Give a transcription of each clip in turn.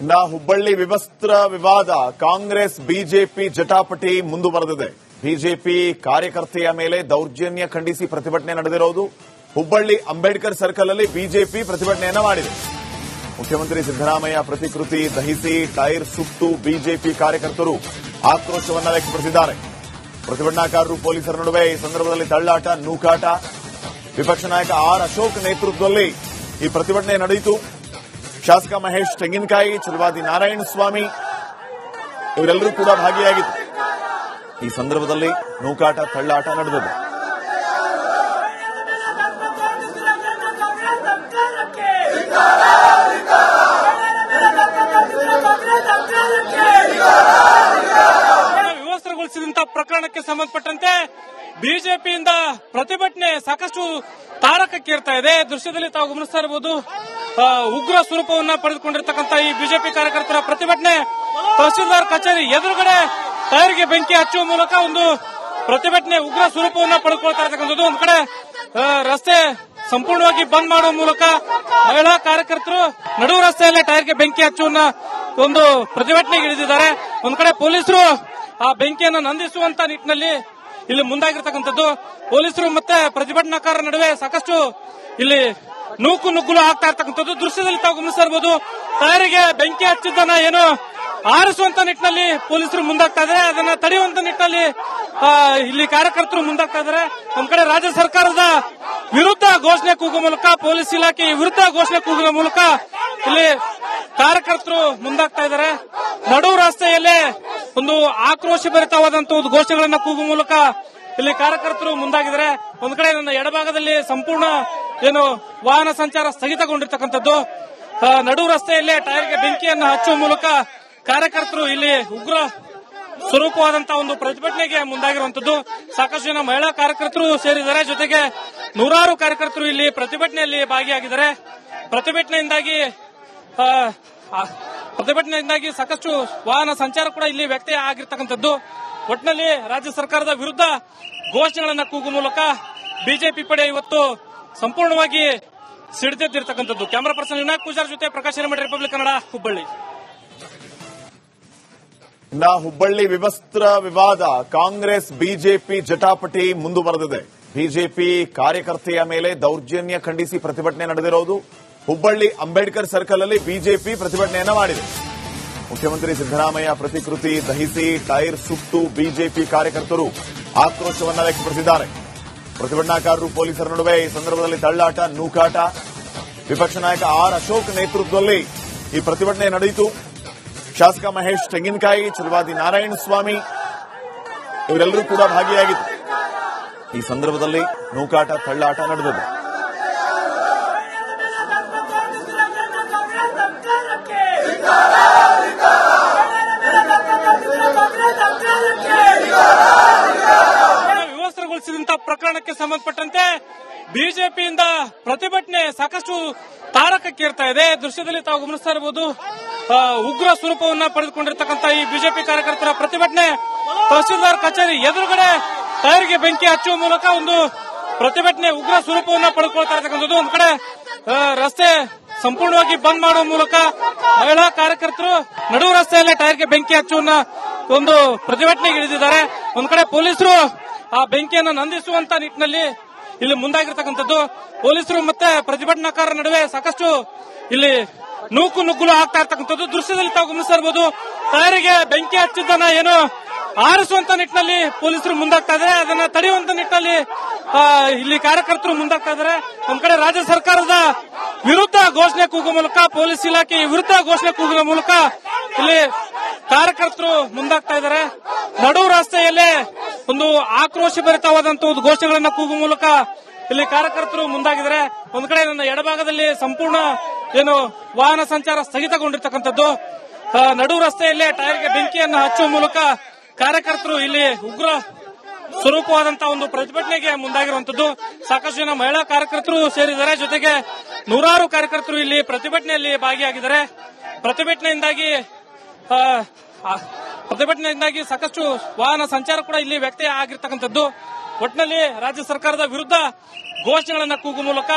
ಇನ್ನ ಹುಬ್ಬಳ್ಳಿ ವಿವಸ್ತ್ರ ವಿವಾದ. ಕಾಂಗ್ರೆಸ್, ಬಿಜೆಪಿ ಜಟಾಪಟಿ ಮುಂದುವರೆದಿದೆ. ಬಿಜೆಪಿ ಕಾರ್ಯಕರ್ತೆಯ ಮೇಲೆ ದೌರ್ಜನ್ಯ ಖಂಡಿಸಿ ಪ್ರತಿಭಟನೆ ನಡೆದಿರುವುದು ಹುಬ್ಬಳ್ಳಿ ಅಂಬೇಡ್ಕರ್ ಸರ್ಕಲ್ ಅಲ್ಲಿ ಬಿಜೆಪಿ ಪ್ರತಿಭಟನೆಯನ್ನ ಮಾಡಿದೆ. ಮುಖ್ಯಮಂತ್ರಿ ಸಿದ್ದರಾಮಯ್ಯ ಪ್ರತಿಕೃತಿ ದಹಿಸಿ ಟೈರ್ ಸುಟ್ಟು ಬಿಜೆಪಿ ಕಾರ್ಯಕರ್ತರು ಆಕ್ರೋಶವನ್ನು ವ್ಯಕ್ತಪಡಿಸಿದ್ದಾರೆ. ಪ್ರತಿಭಟನಾಕಾರರು ಪೊಲೀಸರ ನಡುವೆ ಈ ಸಂದರ್ಭದಲ್ಲಿ ತಳ್ಳಾಟ, ನೂಕಾಟ. ವಿಪಕ್ಷ ನಾಯಕ ಆರ್ ಅಶೋಕ್ ನೇತೃತ್ವದಲ್ಲಿ ಈ ಪ್ರತಿಭಟನೆ ನಡೆಯಿತು. ಶಾಸಕ ಮಹೇಶ್ ತೆಂಗಿನಕಾಯಿ ಚಲವಾದಿ ನಾರಾಯಣ ಸ್ವಾಮಿ, ಇವರೆಲ್ಲರೂ ಕೂಡ ಭಾಗಿಯಾಗಿದ್ದರು. ಈ ಸಂದರ್ಭದಲ್ಲಿ ನೂಕಾಟ, ತಳ್ಳಾಟ ನಡೆದಿದೆ ಪ್ರಕರಣಕ್ಕೆ ಸಂಬಂಧಪಟ್ಟಂತೆ ಬಿಜೆಪಿಯಿಂದ ಪ್ರತಿಭಟನೆ ಸಾಕಷ್ಟು ತಾರಕಕ್ಕೇರ್ತಾ ಇದೆ. ದೃಶ್ಯದಲ್ಲಿ ತಾವು ಗಮನಿಸ್ತಾ ಇರಬಹುದು ಉಗ್ರ ಸ್ವರೂಪವನ್ನ ಪಡೆದುಕೊಂಡಿರ್ತಕ್ಕಂಥ ಈ ಬಿಜೆಪಿ ಕಾರ್ಯಕರ್ತರ ಪ್ರತಿಭಟನೆ. ತಹಸೀಲ್ದಾರ್ ಕಚೇರಿ ಎದುರುಗಡೆ ಟೈರ್ಗೆ ಬೆಂಕಿ ಹಚ್ಚುವ ಮೂಲಕ ಒಂದು ಪ್ರತಿಭಟನೆ, ಉಗ್ರ ಸ್ವರೂಪವನ್ನ ಪಡೆದುಕೊಳ್ತಾ ಇರತಕ್ಕಂಥದ್ದು. ಒಂದು ಕಡೆ ರಸ್ತೆ ಸಂಪೂರ್ಣವಾಗಿ ಬಂದ್ ಮಾಡುವ ಮೂಲಕ ಮಹಿಳಾ ಕಾರ್ಯಕರ್ತರು ನಡುವ ರಸ್ತೆಯಲ್ಲೇ ಟೈರ್ಗೆ ಬೆಂಕಿ ಹಚ್ಚುವನ್ನ ಒಂದು ಪ್ರತಿಭಟನೆಗೆ ಇಳಿದಿದ್ದಾರೆ. ಒಂದ್ ಕಡೆ ಪೊಲೀಸರು ಆ ಬೆಂಕಿಯನ್ನು ನಂದಿಸುವಂತ ನಿಟ್ಟಿನಲ್ಲಿ ಇಲ್ಲಿ ಮುಂದಾಗಿರ್ತಕ್ಕಂಥದ್ದು ಪೊಲೀಸರು ಮತ್ತೆ ಪ್ರತಿಭಟನಾಕಾರರ ನಡುವೆ ಸಾಕಷ್ಟು ಇಲ್ಲಿ ನೂಕು ನುಗ್ಗುಲು ಆಗ್ತಾ ಇರ್ತಕ್ಕಂಥದ್ದು. ದೃಶ್ಯದಲ್ಲಿ ತಾವು ಗಮನಿಸ್ತಾ ಇರಬಹುದು ಟೈರಿಗೆ ಬೆಂಕಿ ಹಚ್ಚಿದ್ದನ್ನ ಏನು ಆರಿಸುವಂತ ನಿಟ್ಟಿನಲ್ಲಿ ಪೊಲೀಸರು ಮುಂದಾಗ್ತಾ ಇದ್ದಾರೆ. ಅದನ್ನ ತಡೆಯುವಂತ ನಿಟ್ಟಿನಲ್ಲಿ ಇಲ್ಲಿ ಕಾರ್ಯಕರ್ತರು ಮುಂದಾಗ್ತಾ ಇದ್ದಾರೆ. ನಮ್ಮ ಕಡೆ ರಾಜ್ಯ ಸರ್ಕಾರದ ವಿರುದ್ಧ ಘೋಷಣೆ ಕೂಗುವ ಮೂಲಕ, ಪೊಲೀಸ್ ಇಲಾಖೆ ವಿರುದ್ಧ ಘೋಷಣೆ ಕೂಗುವ ಮೂಲಕ ಇಲ್ಲಿ ಕಾರ್ಯಕರ್ತರು ಮುಂದಾಗ್ತಾ ಇದ್ದಾರೆ. ನಡು ರಸ್ತೆಯಲ್ಲೇ ಒಂದು ಆಕ್ರೋಶಭರಿತವಾದಂತ ಒಂದು ಘೋಷಣೆಗಳನ್ನ ಕೂಗುವ ಮೂಲಕ ಇಲ್ಲಿ ಕಾರ್ಯಕರ್ತರು ಮುಂದಾಗಿದ್ದಾರೆ. ಒಂದು ಕಡೆ ನನ್ನ ಎಡಭಾಗದಲ್ಲಿ ಸಂಪೂರ್ಣ ಏನು ವಾಹನ ಸಂಚಾರ ಸ್ಥಗಿತಗೊಂಡಿರ್ತಕ್ಕಂಥದ್ದು. ನಡು ರಸ್ತೆಯಲ್ಲಿ ಟೈರ್ಗೆ ಬೆಂಕಿಯನ್ನು ಹಚ್ಚುವ ಮೂಲಕ ಕಾರ್ಯಕರ್ತರು ಇಲ್ಲಿ ಉಗ್ರ ಸ್ವರೂಪವಾದಂತಹ ಒಂದು ಪ್ರತಿಭಟನೆಗೆ ಮುಂದಾಗಿರುವಂತದ್ದು ಸಾಕಷ್ಟು ಜನ ಮಹಿಳಾ ಕಾರ್ಯಕರ್ತರು ಸೇರಿದ್ದಾರೆ. ಜೊತೆಗೆ ನೂರಾರು ಕಾರ್ಯಕರ್ತರು ಇಲ್ಲಿ ಪ್ರತಿಭಟನೆಯಲ್ಲಿ ಭಾಗಿಯಾಗಿದ್ದಾರೆ. ಪ್ರತಿಭಟನೆಯಿಂದಾಗಿ ಪ್ರತಿಭಟನೆಯಿಂದಾಗಿ ಸಾಕಷ್ಟು ವಾಹನ ಸಂಚಾರ ಕೂಡ ಇಲ್ಲಿ ವ್ಯಕ್ತ ಆಗಿರ್ತಕ್ಕಂಥದ್ದು. ಒಟ್ಟಿನಲ್ಲಿ ರಾಜ್ಯ ಸರ್ಕಾರದ ವಿರುದ್ಧ ಘೋಷಣೆಗಳನ್ನ ಕೂಗುವ ಮೂಲಕ ಬಿಜೆಪಿ ಪಡೆ ಇವತ್ತು ಸಂಪೂರ್ಣವಾಗಿ ಸಿಡಿದೆದ್ದಿರ್ತಕ್ಕಂಥದ್ದು. ಕ್ಯಾಮರಾ ಪರ್ಸನ್ ವಿನಾಯಕ್ ಪೂಜಾರ್ ಜೊತೆ ಪ್ರಕಾಶ್ ಹಿರೇಮಠ ರಿಪಬ್ಲಿಕ್ ಕನ್ನಡ ಹುಬ್ಬಳ್ಳಿ ನಾ ಹುಬ್ಬಳ್ಳಿ ವಿವಸ್ತ್ರ ವಿವಾದ. ಕಾಂಗ್ರೆಸ್, ಬಿಜೆಪಿ ಜಟಾಪಟಿ ಮುಂದುವರೆದಿದೆ. ಬಿಜೆಪಿ ಕಾರ್ಯಕರ್ತೆಯ ಮೇಲೆ ದೌರ್ಜನ್ಯ ಖಂಡಿಸಿ ಪ್ರತಿಭಟನೆ ನಡೆದಿರೋದು ಹುಬ್ಬಳ್ಳಿ ಅಂಬೇಡ್ಕರ್ ಸರ್ಕಲ್ ಅಲ್ಲಿ ಬಿಜೆಪಿ ಪ್ರತಿಭಟನೆಯನ್ನ ಮಾಡಿದೆ. ಮುಖ್ಯಮಂತ್ರಿ ಸಿದ್ದರಾಮಯ್ಯ ಪ್ರತಿಕೃತಿ ದಹಿಸಿ, ಟೈರ್ ಸುಟ್ಟು ಬಿಜೆಪಿ ಕಾರ್ಯಕರ್ತರು ಆಕ್ರೋಶವನ್ನು ವ್ಯಕ್ತಪಡಿಸಿದ್ದಾರೆ. ಪ್ರತಿಭಟನಾಕಾರರು ಪೊಲೀಸರ ನಡುವೆ ಈ ಸಂದರ್ಭದಲ್ಲಿ ತಳ್ಳಾಟ, ನೂಕಾಟ. ವಿಪಕ್ಷ ನಾಯಕ ಆರ್ ಅಶೋಕ್ ನೇತೃತ್ವದಲ್ಲಿ ಈ ಪ್ರತಿಭಟನೆ ನಡೆಯಿತು. ಶಾಸಕ ಮಹೇಶ್ ತೆಂಗಿನಕಾಯಿ ಚಲವಾದಿ ನಾರಾಯಣ ಸ್ವಾಮಿ ಇವರೆಲ್ಲರೂ ಕೂಡ ಭಾಗಿಯಾಗಿದ್ದರು. ಈ ಸಂದರ್ಭದಲ್ಲಿ ನೂಕಾಟ, ತಳ್ಳಾಟ ನಡೆದಿದೆ ಪ್ರಕರಣಕ್ಕೆ ಸಂಬಂಧಪಟ್ಟಂತೆ ಬಿಜೆಪಿಯಿಂದ ಪ್ರತಿಭಟನೆ ಸಾಕಷ್ಟು ತಾರಕಕ್ಕೇರ್ತಾ ಇದೆ. ದೃಶ್ಯದಲ್ಲಿ ತಾವು ಗಮನಿಸ್ತಾ ಇರಬಹುದು ಉಗ್ರ ಸ್ವರೂಪವನ್ನ ಪಡೆದುಕೊಂಡಿರ್ತಕ್ಕಂಥ ಈ ಬಿಜೆಪಿ ಕಾರ್ಯಕರ್ತರ ಪ್ರತಿಭಟನೆ. ತಹಸೀಲ್ದಾರ್ ಕಚೇರಿ ಎದುರುಗಡೆ ಟೈರ್ಗೆ ಬೆಂಕಿ ಹಚ್ಚುವ ಮೂಲಕ ಒಂದು ಪ್ರತಿಭಟನೆ ಉಗ್ರ ಸ್ವರೂಪವನ್ನ ಪಡೆದುಕೊಳ್ತಾ ಇರತಕ್ಕಂಥದ್ದು. ಒಂದ್ ಕಡೆ ರಸ್ತೆ ಸಂಪೂರ್ಣವಾಗಿ ಬಂದ್ ಮಾಡುವ ಮೂಲಕ ಮಹಿಳಾ ಕಾರ್ಯಕರ್ತರು ನಡುವ ರಸ್ತೆಯಲ್ಲೇ ಟೈರ್ಗೆ ಬೆಂಕಿ ಹಚ್ಚುವನ್ನ ಒಂದು ಪ್ರತಿಭಟನೆಗೆ ಇಳಿದಿದ್ದಾರೆ. ಒಂದ್ ಕಡೆ ಪೊಲೀಸರು ಆ ಬೆಂಕಿಯನ್ನು ನಂದಿಸುವಂತ ನಿಟ್ಟಿನಲ್ಲಿ ಇಲ್ಲಿ ಮುಂದಾಗಿರ್ತಕ್ಕಂಥದ್ದು. ಪೊಲೀಸರು ಮತ್ತೆ ಪ್ರತಿಭಟನಾಕಾರರ ನಡುವೆ ಸಾಕಷ್ಟು ಇಲ್ಲಿ ನೂಕು ನುಗ್ಗುಲು ಆಗ್ತಾ ಇರ್ತಕ್ಕಂಥದ್ದು. ದೃಶ್ಯದಲ್ಲಿ ತಾವು ಗಮನಿಸ್ತಾ ಇರಬಹುದು ಟೈರಿಗೆ ಬೆಂಕಿ ಹಚ್ಚಿದ್ದನ್ನ ಏನು ಆರಿಸುವಂತ ನಿಟ್ಟಿನಲ್ಲಿ ಪೊಲೀಸರು ಮುಂದಾಗ್ತಾ ಇದ್ದಾರೆ. ಅದನ್ನ ತಡೆಯುವಂತ ನಿಟ್ಟಿನಲ್ಲಿ ಇಲ್ಲಿ ಕಾರ್ಯಕರ್ತರು ಮುಂದಾಗ್ತಾ ಇದ್ದಾರೆ. ನಮ್ಮ ಕಡೆ ರಾಜ್ಯ ಸರ್ಕಾರದ ವಿರುದ್ಧ ಘೋಷಣೆ ಕೂಗುವ ಮೂಲಕ, ಪೊಲೀಸ್ ಇಲಾಖೆ ವಿರುದ್ಧ ಘೋಷಣೆ ಕೂಗುವ ಮೂಲಕ ಇಲ್ಲಿ ಕಾರ್ಯಕರ್ತರು ಮುಂದಾಗ್ತಾ ಇದ್ದಾರೆ. ನಡು ರಸ್ತೆಯಲ್ಲೇ ಒಂದು ಆಕ್ರೋಶಭರಿತವಾದಂತ ಒಂದು ಘೋಷಣೆಗಳನ್ನ ಕೂಗುವ ಮೂಲಕ ಇಲ್ಲಿ ಕಾರ್ಯಕರ್ತರು ಮುಂದಾಗಿದ್ದಾರೆ. ಒಂದು ಕಡೆ ನನ್ನ ಎಡಭಾಗದಲ್ಲಿ ಸಂಪೂರ್ಣ ಏನು ವಾಹನ ಸಂಚಾರ ಸ್ಥಗಿತಗೊಂಡಿರ್ತಕ್ಕಂಥದ್ದು. ನಡು ರಸ್ತೆಯಲ್ಲೇ ಟೈರ್ಗೆ ಬೆಂಕಿಯನ್ನು ಹಚ್ಚುವ ಮೂಲಕ ಕಾರ್ಯಕರ್ತರು ಇಲ್ಲಿ ಉಗ್ರ ಸ್ವರೂಪವಾದಂತಹ ಒಂದು ಪ್ರತಿಭಟನೆಗೆ ಮುಂದಾಗಿರುವಂತದ್ದು ಸಾಕಷ್ಟು ಜನ ಮಹಿಳಾ ಕಾರ್ಯಕರ್ತರು ಸೇರಿದ್ದಾರೆ. ಜೊತೆಗೆ ನೂರಾರು ಕಾರ್ಯಕರ್ತರು ಇಲ್ಲಿ ಪ್ರತಿಭಟನೆಯಲ್ಲಿ ಭಾಗಿಯಾಗಿದ್ದಾರೆ. ಪ್ರತಿಭಟನೆಯಿಂದಾಗಿ ಪ್ರತಿಭಟನೆಯಿಂದಾಗಿ ಸಾಕಷ್ಟು ವಾಹನ ಸಂಚಾರ ಕೂಡ ಇಲ್ಲಿ ವ್ಯಕ್ತಿ ಆಗಿರ್ತಕ್ಕಂಥದ್ದು. ಒಟ್ಟಿನಲ್ಲಿ ರಾಜ್ಯ ಸರ್ಕಾರದ ವಿರುದ್ಧ ಘೋಷಣೆಗಳನ್ನು ಕೂಗುವ ಮೂಲಕ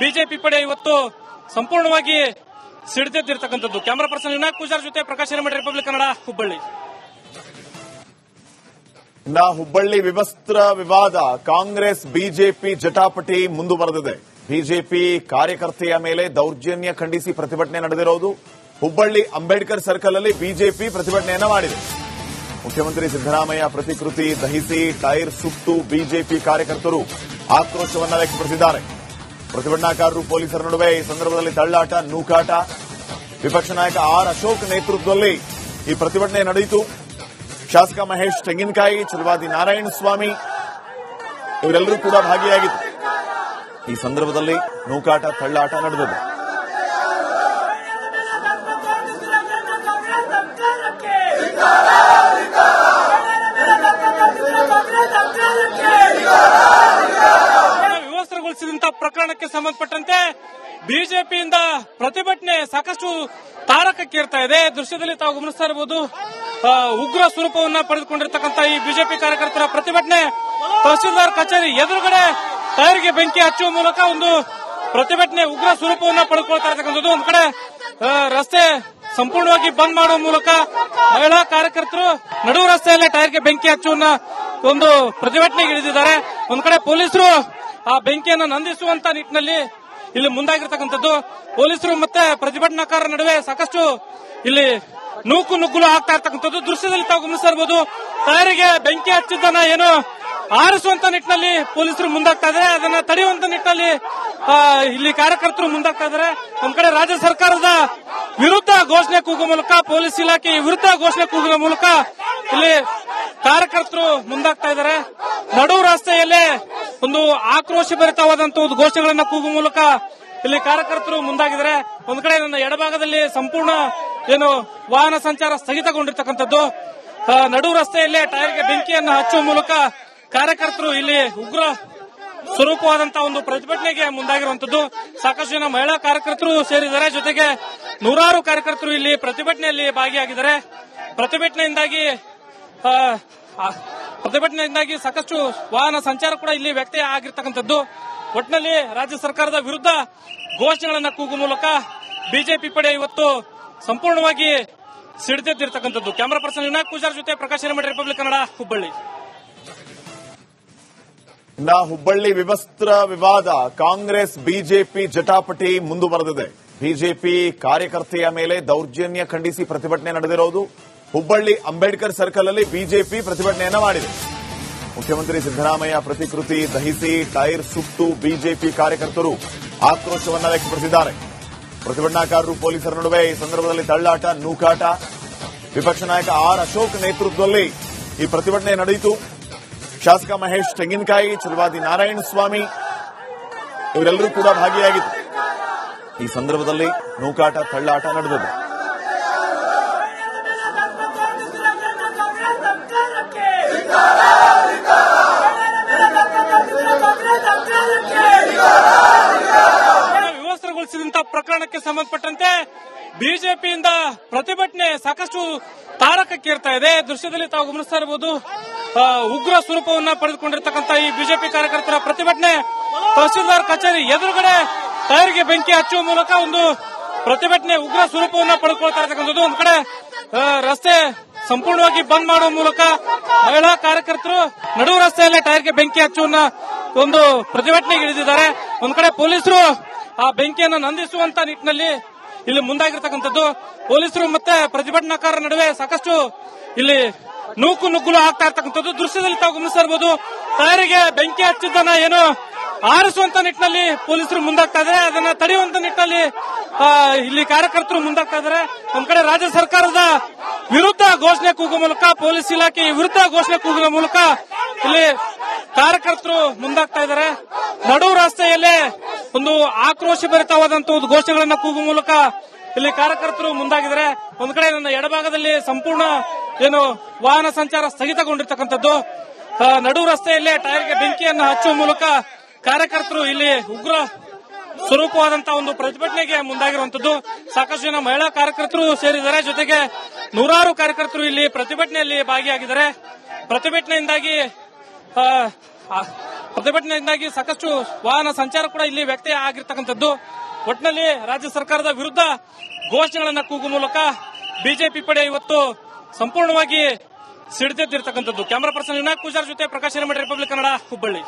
ಬಿಜೆಪಿ ಪಡೆ ಇವತ್ತು ಸಂಪೂರ್ಣವಾಗಿ ಸಿಡಿದೆದ್ದಿರ್ತಕ್ಕಂಥದ್ದು ಕ್ಯಾಮರಾ ಪರ್ಸನ್ ವಿನಾಯಕ್ ಪೂಜಾರ್ ಜೊತೆ ಪ್ರಕಾಶ್ ಹಿರೇಮಠ ರಿಪಬ್ಲಿಕ್ ಕನ್ನಡ ಹುಬ್ಬಳ್ಳಿ ನಾ ಹುಬ್ಬಳ್ಳಿ ವಿವಸ್ತ್ರ ವಿವಾದ. ಕಾಂಗ್ರೆಸ್, ಬಿಜೆಪಿ ಜಟಾಪಟಿ ಮುಂದುವರೆದಿದೆ. ಬಿಜೆಪಿ ಕಾರ್ಯಕರ್ತೆಯ ಮೇಲೆ ದೌರ್ಜನ್ಯ ಖಂಡಿಸಿ ಪ್ರತಿಭಟನೆ ನಡೆದಿರೋದು ಹುಬ್ಬಳ್ಳಿ ಅಂಬೇಡ್ಕರ್ ಸರ್ಕಲ್ ಅಲ್ಲಿ ಬಿಜೆಪಿ ಪ್ರತಿಭಟನೆಯನ್ನ ಮಾಡಿದೆ. ಮುಖ್ಯಮಂತ್ರಿ ಸಿದ್ದರಾಮಯ್ಯ ಪ್ರತಿಕೃತಿ ದಹಿಸಿ, ಟೈರ್ ಸುಟ್ಟು ಬಿಜೆಪಿ ಕಾರ್ಯಕರ್ತರು ಆಕ್ರೋಶವನ್ನ ವ್ಯಕ್ತಪಡಿಸಿದ್ದಾರೆ. ಪ್ರತಿಭಟನಾಕಾರರು ಪೊಲೀಸರ ನಡುವೆ ಈ ಸಂದರ್ಭದಲ್ಲಿ ತಳ್ಳಾಟ, ನೂಕಾಟ. ವಿಪಕ್ಷ ನಾಯಕ ಆರ್ ಅಶೋಕ್ ನೇತೃತ್ವದಲ್ಲಿ ಈ ಪ್ರತಿಭಟನೆ ನಡೆಯಿತು. ಶಾಸಕ ಮಹೇಶ್ ತೆಂಗಿನಕಾಯಿ ಚಲವಾದಿ ನಾರಾಯಣ ಸ್ವಾಮಿ, ಇವರೆಲ್ಲರೂ ಕೂಡ ಭಾಗಿಯಾಗಿತ್ತು ಈ ಸಂದರ್ಭದಲ್ಲಿ ನೂಕಾಟ, ತಳ್ಳಾಟ ನಡೆದಿದೆ ಪ್ರಕರಣಕ್ಕೆ ಸಂಬಂಧಪಟ್ಟಂತೆ ಬಿಜೆಪಿಯಿಂದ ಪ್ರತಿಭಟನೆ ಸಾಕಷ್ಟು ತಾರಕಕ್ಕೇರ್ತಾ ಇದೆ. ದೃಶ್ಯದಲ್ಲಿ ತಾವು ಗಮನಿಸ್ತಾ ಇರಬಹುದು ಉಗ್ರ ಸ್ವರೂಪವನ್ನ ಪಡೆದುಕೊಂಡಿರ್ತಕ್ಕಂಥ ಈ ಬಿಜೆಪಿ ಕಾರ್ಯಕರ್ತರ ಪ್ರತಿಭಟನೆ. ತಹಸೀಲ್ದಾರ್ ಕಚೇರಿ ಎದುರುಗಡೆ ಟೈರ್ಗೆ ಬೆಂಕಿ ಹಚ್ಚುವ ಮೂಲಕ ಒಂದು ಪ್ರತಿಭಟನೆ ಉಗ್ರ ಸ್ವರೂಪವನ್ನ ಪಡೆದುಕೊಳ್ತಾ ಇರತಕ್ಕಂಥದ್ದು. ಒಂದು ಕಡೆ ರಸ್ತೆ ಸಂಪೂರ್ಣವಾಗಿ ಬಂದ್ ಮಾಡುವ ಮೂಲಕ ಮಹಿಳಾ ಕಾರ್ಯಕರ್ತರು ನಡು ರಸ್ತೆಯಲ್ಲೇ ಟೈರ್ಗೆ ಬೆಂಕಿ ಹಚ್ಚುವನ್ನ ಒಂದು ಪ್ರತಿಭಟನೆಗೆ ಇಳಿದಿದ್ದಾರೆ. ಒಂದ್ ಕಡೆ ಪೊಲೀಸರು ಆ ಬೆಂಕಿಯನ್ನು ನಂದಿಸುವಂತ ನಿಟ್ಟಿನಲ್ಲಿ ಇಲ್ಲಿ ಮುಂದಾಗಿರ್ತಕ್ಕಂಥದ್ದು. ಪೊಲೀಸರು ಮತ್ತೆ ಪ್ರತಿಭಟನಾಕಾರರ ನಡುವೆ ಸಾಕಷ್ಟು ಇಲ್ಲಿ ನೂಕು ನುಗ್ಗುಲು ಆಗ್ತಾ ಇರ್ತಕ್ಕಂಥದ್ದು. ದೃಶ್ಯದಲ್ಲಿ ತಾವು ಗಮನಿಸ್ತಾ ಇರಬಹುದು ಟೈರಿಗೆ ಬೆಂಕಿ ಹಚ್ಚಿದ್ದನ್ನ ಏನು ಆರಿಸುವಂತ ನಿಟ್ಟಿನಲ್ಲಿ ಪೊಲೀಸರು ಮುಂದಾಗ್ತಾ ಇದ್ದಾರೆ. ಅದನ್ನ ತಡೆಯುವಂತ ನಿಟ್ಟಿನಲ್ಲಿ ಇಲ್ಲಿ ಕಾರ್ಯಕರ್ತರು ಮುಂದಾಗ್ತಾ ಇದ್ದಾರೆ. ನಮ್ಮ ಕಡೆ ರಾಜ್ಯ ಸರ್ಕಾರದ ವಿರುದ್ಧ ಘೋಷಣೆ ಕೂಗುವ ಮೂಲಕ, ಪೊಲೀಸ್ ಇಲಾಖೆ ವಿರುದ್ಧ ಘೋಷಣೆ ಕೂಗುವ ಮೂಲಕ ಇಲ್ಲಿ ಕಾರ್ಯಕರ್ತರು ಮುಂದಾಗ್ತಾ ಇದ್ದಾರೆ. ನಡು ರಸ್ತೆಯಲ್ಲೇ ಒಂದು ಆಕ್ರೋಶ ಭರಿತವಾದಂತಹ ಒಂದು ಘೋಷಣೆಗಳನ್ನ ಕೂಗುವ ಮೂಲಕ ಇಲ್ಲಿ ಕಾರ್ಯಕರ್ತರು ಮುಂದಾಗಿದ್ದಾರೆ. ಒಂದು ಕಡೆ ನನ್ನ ಎಡಭಾಗದಲ್ಲಿ ಸಂಪೂರ್ಣ ಏನು ವಾಹನ ಸಂಚಾರ ಸ್ಥಗಿತಗೊಂಡಿರ್ತಕ್ಕಂಥದ್ದು. ನಡು ರಸ್ತೆಯಲ್ಲೇ ಟೈರ್ಗೆ ಬೆಂಕಿಯನ್ನು ಹಚ್ಚುವ ಮೂಲಕ ಕಾರ್ಯಕರ್ತರು ಇಲ್ಲಿ ಉಗ್ರ ಸ್ವರೂಪವಾದಂತಹ ಒಂದು ಪ್ರತಿಭಟನೆಗೆ ಮುಂದಾಗಿರುವಂತದ್ದು ಸಾಕಷ್ಟು ಜನ ಮಹಿಳಾ ಕಾರ್ಯಕರ್ತರು ಸೇರಿದ್ದಾರೆ. ಜೊತೆಗೆ ನೂರಾರು ಕಾರ್ಯಕರ್ತರು ಇಲ್ಲಿ ಪ್ರತಿಭಟನೆಯಲ್ಲಿ ಭಾಗಿಯಾಗಿದ್ದಾರೆ. ಪ್ರತಿಭಟನೆಯಿಂದಾಗಿ ಪ್ರತಿಭಟನೆಯಿಂದಾಗಿ ಸಾಕಷ್ಟು ವಾಹನ ಸಂಚಾರ ಕೂಡ ಇಲ್ಲಿ ವ್ಯಕ್ತಿ ಆಗಿರ್ತಕ್ಕಂಥದ್ದು. ಒಟ್ಟಿನಲ್ಲಿ ರಾಜ್ಯ ಸರ್ಕಾರದ ವಿರುದ್ಧ ಘೋಷಣೆಗಳನ್ನು ಕೂಗುವ ಮೂಲಕ ಬಿಜೆಪಿ ಪಡೆ ಇವತ್ತು ಸಂಪೂರ್ಣವಾಗಿ ಸಿಡಿದೆದ್ದಿರ್ತಕ್ಕಂಥದ್ದು ಕ್ಯಾಮರಾ ಪರ್ಸನ್ ವಿನಾಯಕ್ ಪೂಜಾರ್ ಜೊತೆ ಪ್ರಕಾಶ್ ಹಿರೇಮಠ ರಿಪಬ್ಲಿಕ್ ಕನ್ನಡ, ಹುಬ್ಬಳ್ಳಿ. ಇನ್ನ ಹುಬ್ಬಳ್ಳಿ ವಿವಸ್ತ್ರ ವಿವಾದ ಕಾಂಗ್ರೆಸ್, ಬಿಜೆಪಿ ಜಟಾಪಟಿ ಮುಂದುವರೆದಿದೆ. ಬಿಜೆಪಿ ಕಾರ್ಯಕರ್ತೆಯ ಮೇಲೆ ದೌರ್ಜನ್ಯ ಖಂಡಿಸಿ ಪ್ರತಿಭಟನೆ ನಡೆದಿರೋದು ಹುಬ್ಬಳ್ಳಿ ಅಂಬೇಡ್ಕರ್ ಸರ್ಕಲ್ ಅಲ್ಲಿ ಬಿಜೆಪಿ ಪ್ರತಿಭಟನೆಯನ್ನ ಮಾಡಿದೆ. ಮುಖ್ಯಮಂತ್ರಿ ಸಿದ್ದರಾಮಯ್ಯ ಪ್ರತಿಕೃತಿ ದಹಿಸಿ, ಟೈರ್ ಸುಟ್ಟು ಬಿಜೆಪಿ ಕಾರ್ಯಕರ್ತರು ಆಕ್ರೋಶವನ್ನ ವ್ಯಕ್ತಪಡಿಸಿದ್ದಾರೆ. ಪ್ರತಿಭಟನಾಕಾರರು ಪೊಲೀಸರ ನಡುವೆ ಈ ಸಂದರ್ಭದಲ್ಲಿ ತಳ್ಳಾಟ, ನೂಕಾಟ. ವಿಪಕ್ಷ ನಾಯಕ ಆರ್ ಅಶೋಕ್ ನೇತೃತ್ವದಲ್ಲಿ ಈ ಪ್ರತಿಭಟನೆ ನಡೆಯಿತು. ಶಾಸಕ ಮಹೇಶ್ ತೆಂಗಿನಕಾಯಿ ಚಲುವಾದಿ ನಾರಾಯಣ ಸ್ವಾಮಿ ಇವರೆಲ್ಲರೂ ಕೂಡ ಭಾಗಿಯಾಗಿತ್ತು ಈ ಸಂದರ್ಭದಲ್ಲಿ ನೂಕಾಟ, ತಳ್ಳಾಟ ನಡೆದಿದೆ ಪ್ರಕರಣಕ್ಕೆ ಸಂಬಂಧಪಟ್ಟಂತೆ ಬಿಜೆಪಿಯಿಂದ ಪ್ರತಿಭಟನೆ ಸಾಕಷ್ಟು ತಾರಕಕ್ಕೇರ್ತಾ ಇದೆ. ದೃಶ್ಯದಲ್ಲಿ ತಾವು ಗಮನಿಸ್ತಾ ಇರಬಹುದು ಉಗ್ರ ಸ್ವರೂಪವನ್ನ ಪಡೆದುಕೊಂಡಿರ್ತಕ್ಕಂಥ ಈ ಬಿಜೆಪಿ ಕಾರ್ಯಕರ್ತರ ಪ್ರತಿಭಟನೆ. ತಹಸೀಲ್ದಾರ್ ಕಚೇರಿ ಎದುರುಗಡೆ ಟೈರ್ಗೆ ಬೆಂಕಿ ಹಚ್ಚುವ ಮೂಲಕ ಒಂದು ಪ್ರತಿಭಟನೆ ಉಗ್ರ ಸ್ವರೂಪವನ್ನ ಪಡೆದುಕೊಳ್ತಾ ಇರತಕ್ಕಂಥದ್ದು. ಒಂದು ಕಡೆ ರಸ್ತೆ ಸಂಪೂರ್ಣವಾಗಿ ಬಂದ್ ಮಾಡುವ ಮೂಲಕ ಮಹಿಳಾ ಕಾರ್ಯಕರ್ತರು ನಡು ರಸ್ತೆಯಲ್ಲೇ ಟೈರ್ಗೆ ಬೆಂಕಿ ಹಚ್ಚುವನ್ನ ಒಂದು ಪ್ರತಿಭಟನೆಗೆ ಇಳಿದಿದ್ದಾರೆ. ಒಂದ್ ಕಡೆ ಪೊಲೀಸರು ಆ ಬೆಂಕಿಯನ್ನು ನಂದಿಸುವಂತ ನಿಟ್ಟಿನಲ್ಲಿ ಇಲ್ಲಿ ಮುಂದಾಗಿರ್ತಕ್ಕಂಥದ್ದು. ಪೊಲೀಸರು ಮತ್ತೆ ಪ್ರತಿಭಟನಾಕಾರರ ನಡುವೆ ಸಾಕಷ್ಟು ಇಲ್ಲಿ ನೂಕು ನುಗ್ಗುಲು ಆಗ್ತಾ ಇರ್ತಕ್ಕಂಥದ್ದು. ದೃಶ್ಯದಲ್ಲಿ ತಾವು ಗಮನಿಸ್ತಾ ಇರಬಹುದು ಬೆಂಕಿ ಹಚ್ಚಿದ್ದನ್ನ ಏನು ಆರಿಸುವಂತ ನಿಟ್ಟಿನಲ್ಲಿ ಪೊಲೀಸರು ಮುಂದಾಗ್ತಾ ಇದ್ದಾರೆ. ಅದನ್ನ ತಡೆಯುವಂತ ನಿಟ್ಟಿನಲ್ಲಿ ಇಲ್ಲಿ ಕಾರ್ಯಕರ್ತರು ಮುಂದಾಗ್ತಾ ಇದ್ದಾರೆ. ನಮ್ಮ ಕಡೆ ರಾಜ್ಯ ಸರ್ಕಾರದ ವಿರುದ್ಧ ಘೋಷಣೆ ಕೂಗುವ ಮೂಲಕ, ಪೊಲೀಸ್ ಇಲಾಖೆ ವಿರುದ್ಧ ಘೋಷಣೆ ಕೂಗುವ ಮೂಲಕ ಇಲ್ಲಿ ಕಾರ್ಯಕರ್ತರು ಮುಂದಾಗ್ತಾ ಇದ್ದಾರೆ. ನಡು ರಸ್ತೆಯಲ್ಲೇ ಒಂದು ಆಕ್ರೋಶ ಭರಿತವಾದಂತಹ ಒಂದು ಘೋಷಣೆಗಳನ್ನ ಕೂಗುವ ಮೂಲಕ ಇಲ್ಲಿ ಕಾರ್ಯಕರ್ತರು ಮುಂದಾಗಿದ್ದಾರೆ. ಒಂದ್ ಕಡೆ ನನ್ನ ಎಡಭಾಗದಲ್ಲಿ ಸಂಪೂರ್ಣ ಏನು ವಾಹನ ಸಂಚಾರ ಸ್ಥಗಿತಗೊಂಡಿರ್ತಕ್ಕಂಥದ್ದು. ನಡು ರಸ್ತೆಯಲ್ಲೇ ಟೈರ್ಗೆ ಬೆಂಕಿಯನ್ನು ಹಚ್ಚುವ ಮೂಲಕ ಕಾರ್ಯಕರ್ತರು ಇಲ್ಲಿ ಉಗ್ರ ಸ್ವರೂಪವಾದಂತಹ ಒಂದು ಪ್ರತಿಭಟನೆಗೆ ಮುಂದಾಗಿರುವಂತದ್ದು ಸಾಕಷ್ಟು ಜನ ಮಹಿಳಾ ಕಾರ್ಯಕರ್ತರು ಸೇರಿದ್ದಾರೆ. ಜೊತೆಗೆ ನೂರಾರು ಕಾರ್ಯಕರ್ತರು ಇಲ್ಲಿ ಪ್ರತಿಭಟನೆಯಲ್ಲಿ ಭಾಗಿಯಾಗಿದ್ದಾರೆ. ಪ್ರತಿಭಟನೆಯಿಂದಾಗಿ ಪ್ರತಿಭಟನೆಯಿಂದಾಗಿ ಸಾಕಷ್ಟು ವಾಹನ ಸಂಚಾರ ಕೂಡ ಇಲ್ಲಿ ವ್ಯಕ್ತ ಆಗಿರ್ತಕ್ಕಂಥದ್ದು. ಒಟ್ಟಿನಲ್ಲಿ ರಾಜ್ಯ ಸರ್ಕಾರದ ವಿರುದ್ಧ ಘೋಷಣೆಗಳನ್ನು ಕೂಗುವ ಮೂಲಕ ಬಿಜೆಪಿ ಪಡೆ ಇವತ್ತು ಸಂಪೂರ್ಣವಾಗಿ ಸಿಡಿದೆದ್ದಿರತಕ್ಕಂಥದ್ದು ಕ್ಯಾಮರಾ ಪರ್ಸನ್ ವಿನಾಯಕ್ ಪೂಜಾರ್ ಜೊತೆ ಪ್ರಕಾಶ್ ರಿಪಬ್ಲಿಕ್ ಕನ್ನಡ, ಹುಬ್ಬಳ್ಳಿ.